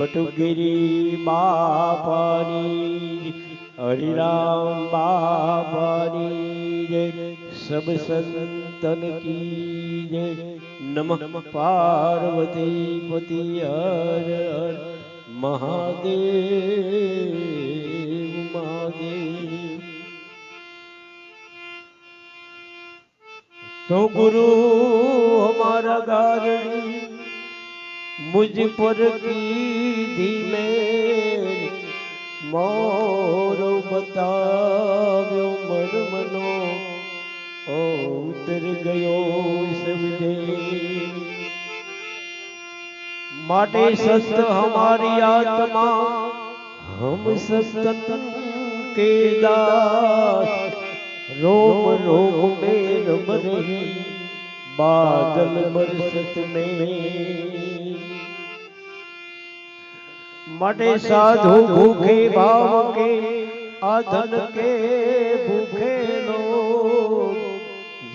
बटुगिरी बापानी हरि राम बापानी जय सब संतन की जय नमः पार्वती पति हर हर, महादेव महादेव। तो गुरु हमारा गारणी मुझ पर कीधी में मोर बताव्यो मन मनो ओ उतर गयो समझे माटे सत हमारी आत्मा हम सतन के दास रोम रोम में रम रही बादल बरसत नहीं मटे साधु भूखे भाव के अधन के भूखे लो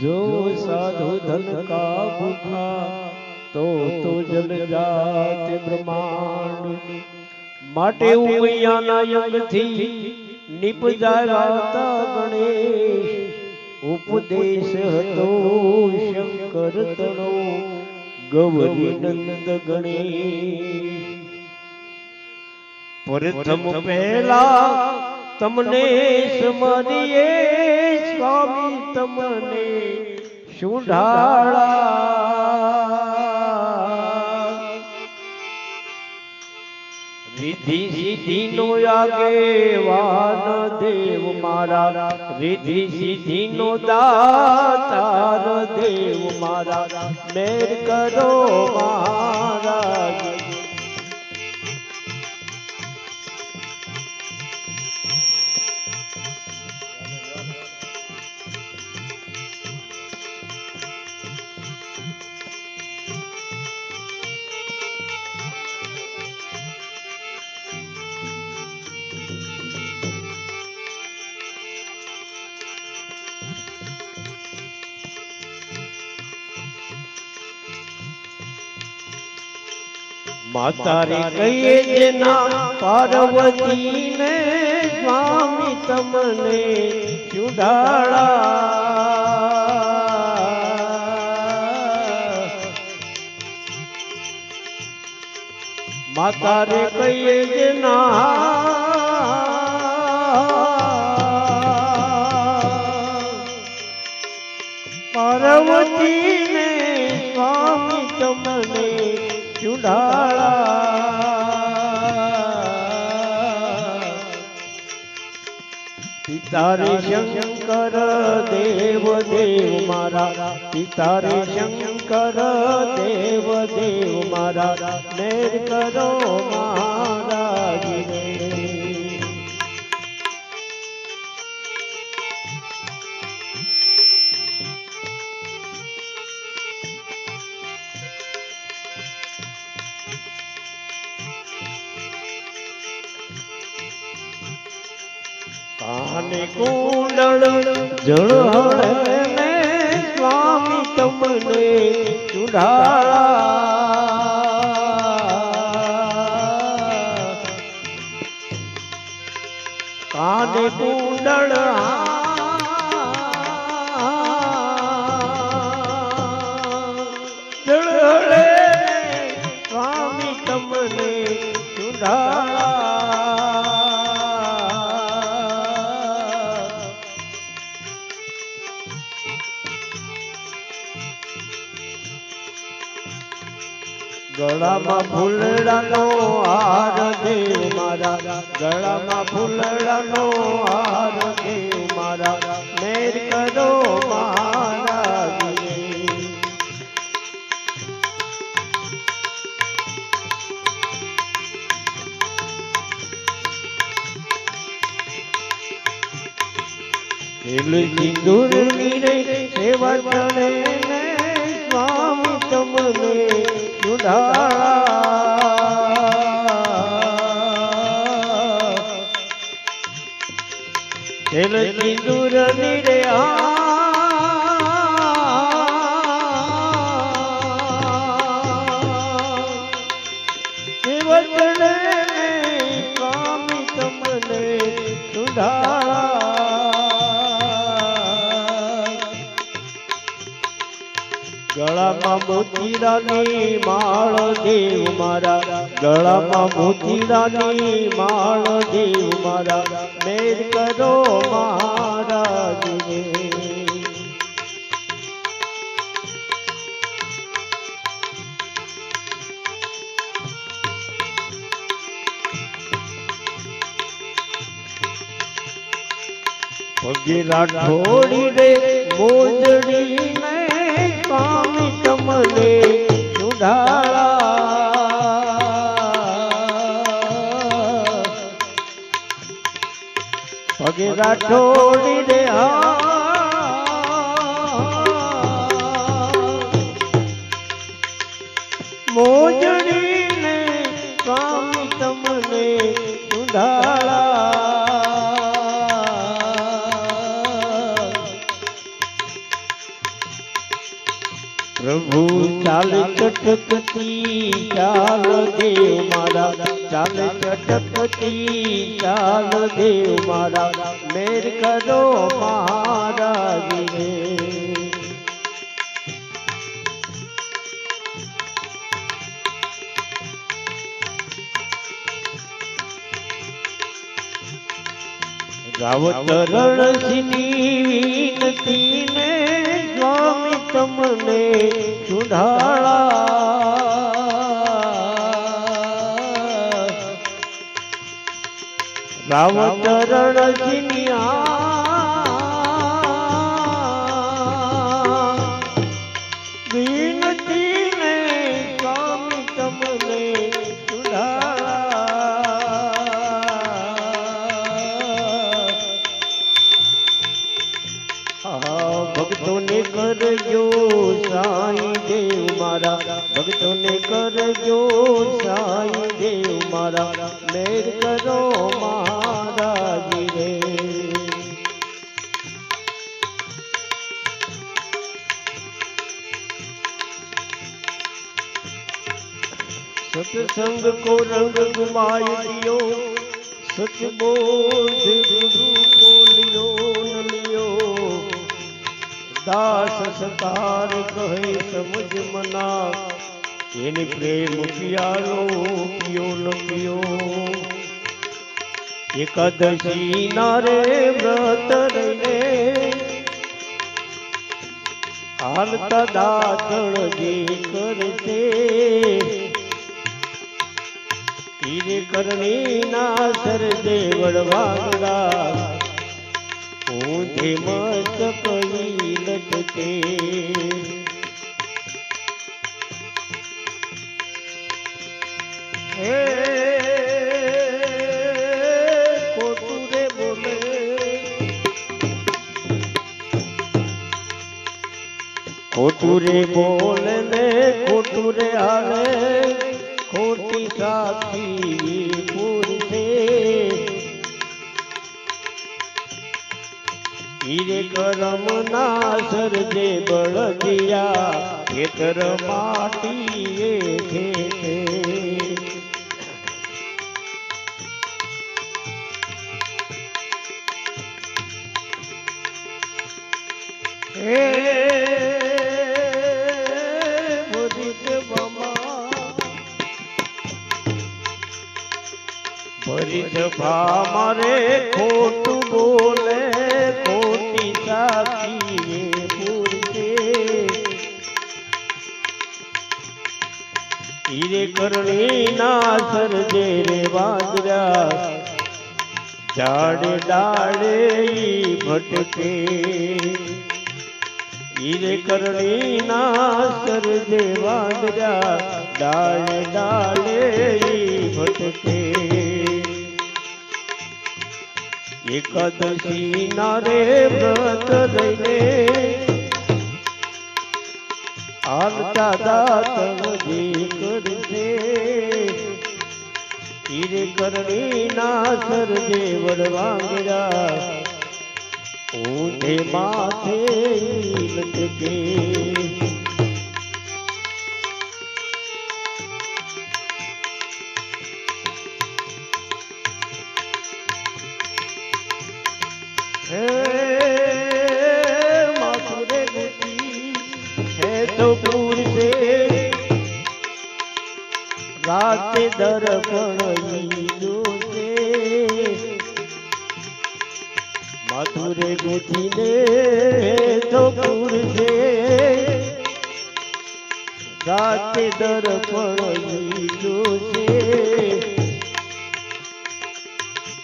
जो साधु धन का भूखा तो तो, तो, तो जल जाते ब्रह्मांड माटे उमैयाना यंग थी निप जाता गणेश। उपदेश तो તણો ગૌરી નંદ ગણી પ્રથમ પહેલા તમને સમરીએ સ્વામી તમને શુંઢાળા. રિધિ સિદ્ધિ નો આગેવાન દેવ મારા. રિધિ સિદ્ધિ નો દાતાર દેવ મારા. મેર કરો મહારાજ. માતા રે કહીએ જેના પાર્વતી ને સ્વામી તમને ચુડાળા. માતા રે કહીએ જેના પિતા રે શંકર દેવ દેવ મારા તારે શંકર દેવ દેવ મારા મેર કરો જળહળે ને સ્વામી તમને ચુડાળા કાને કુંડળ ગળામાં ફૂલડાનો હાર દેવ મારા ગળામાં ફૂલડાનો હાર દેવ મારા મેર કરો મહારાજ. એલ સિંદૂર સેવા ચણે ને સુધાળા તેલ સિંદૂર ગળામાં મોતીડાની માળ દેવ મારા, ગળામાં મોતીડાની માળ દેવ મારા, મેર કરો મહારાજને પગે રાઠોડી રે મોજડી ને સ્વામી કમલે સુધારા પગે રાઠોડી રે મોજડી ને સ્વામી તમને સુધારા ચટકતી ચાલ દેવ મારા ચાલે ચટકતી ચાલો દેવ મારા મેર કરો મહારાજ રે રાવત રણસિંહની વિનતી ને સ્વામી તમને સુધાળા રાવત રણસિંહની સત્સંગ કો રંગ ગુમાય દિયો સચ બોધ ગુરુ કો લિયો ન લિયો દાસ સતાર કહે સમજ મના એની પ્રેમ પિયાલો પિયો ન પિયો એકાદશી ના રે વ્રત રહીને હાલતા દાતણ જે કરશે હીરે કરણી ના સરદે વડવાગડા ઊંધે મસ્તક લટકે. હે ખોટું રે બોલે ને ખોટું રે હાલે. ખોટી સાથી પૂરતે હીરે કરમ ના સરજે બળદિયા ખેતર માટી એ ખેતે. હે ભા મારે ખોટું બોલે, ખોટી એ પૂરતે હીરે કરણી ના સરજે રે વાદરા ઝાડ ડાળે ભટકે. હીરે કરણી ના સરજે વાદરા ડાળ ડાળે ભટકે. એકાદશી ના રે વ્રત રહીને આવતા દાતણ જે કરશે હીરે કરણી ના સરજે વડવાંગડા ઊંધે માથે લટકે રાતે દર્પણ જોશે માથુરે ગુજીને હે તો પૂરશે રાતે દર્પણ જોશે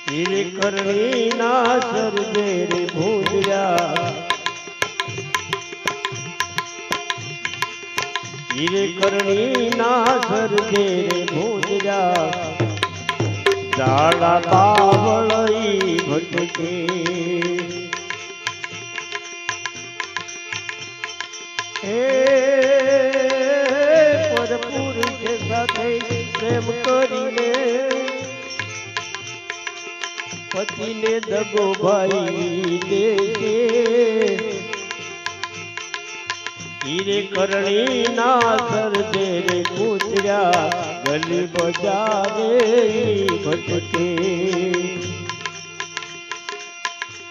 હીરે કરણી ના સર્જે રે ભૂંજ્યા હીરે કરણી ના સર્જે રે ભૂંજ્યા જાડા બાવળઈ ભટકે. હે પરપુરુષ સાથે પ્રેમ કરીને પતિને દગો ભાઈ દેશે હીરે કરણી ના સર્જે રે કૂતર્યા ગલી બજારે ભટકે.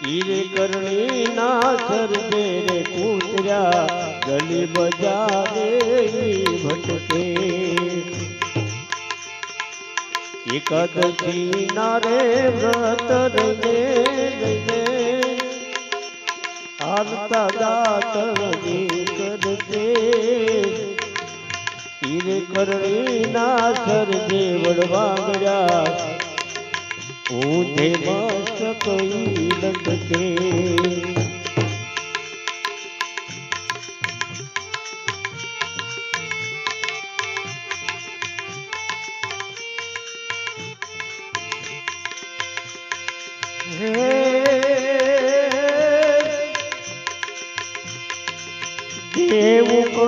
હીરે કરણી ના સર્જે રે કૂતર્યા ગલી બજારે ભટકે. એકાદશી ના રે વ્રત રહીને રહીને હાલતા દાતરજી કરશે. હીરે કરણી ના સરજે વડવાગડ્યા ઊંધે મસ્ત કઈ લટકે.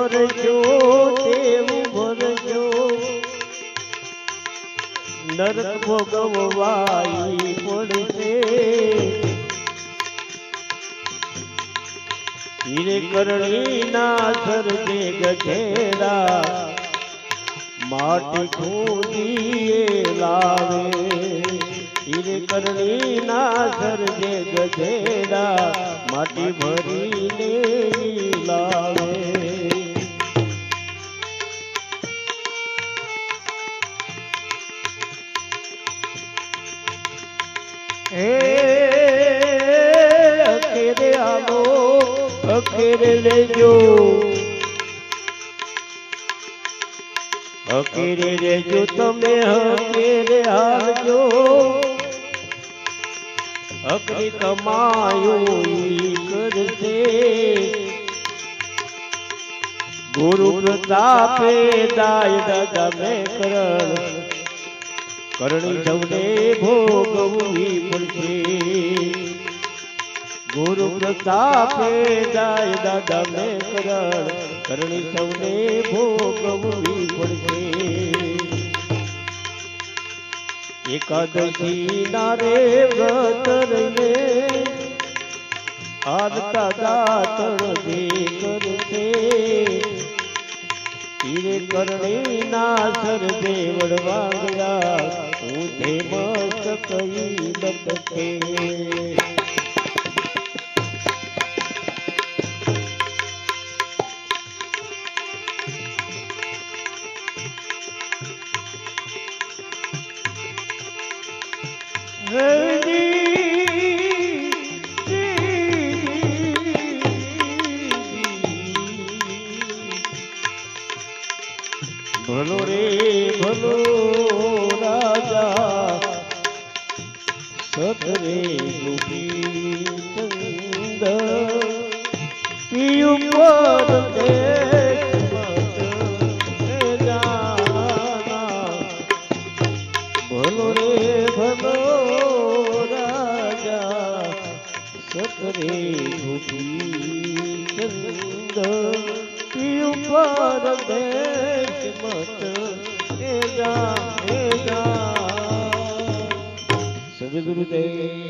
કરજો દેવું ભરજો. નરક ભોગવવાઈ પડશે. હીરે કરણી ના સરજે ગઢેરા માટી ખોદીએ લાવે. હીરે કરણી ના સરજે ગઢેરા માટી ભરીને લાવે. લેજો હકીરે રેજો, તમે હકીરે હાલજો હકની કમાયો કરશે ગુરુ પ્રતાપે દાય દાદા મેં કરણ કરણી સૌને ભોગવવી પડશે. ગુરુ પ્રતાપે દાય દાદા મેં કરણ કરણી સૌને ભોગવવી પડશે. એકાદશી ના રે વ્રત રહીને હાલતા દાતણ જે કરશે. તીરે કરણી ના સરદે વડવા ગયા. તે મસ્ત કઈ લટકે ભલો રે ભલો રાજા સતરે ગોપી ચંદ પિયુ પર એ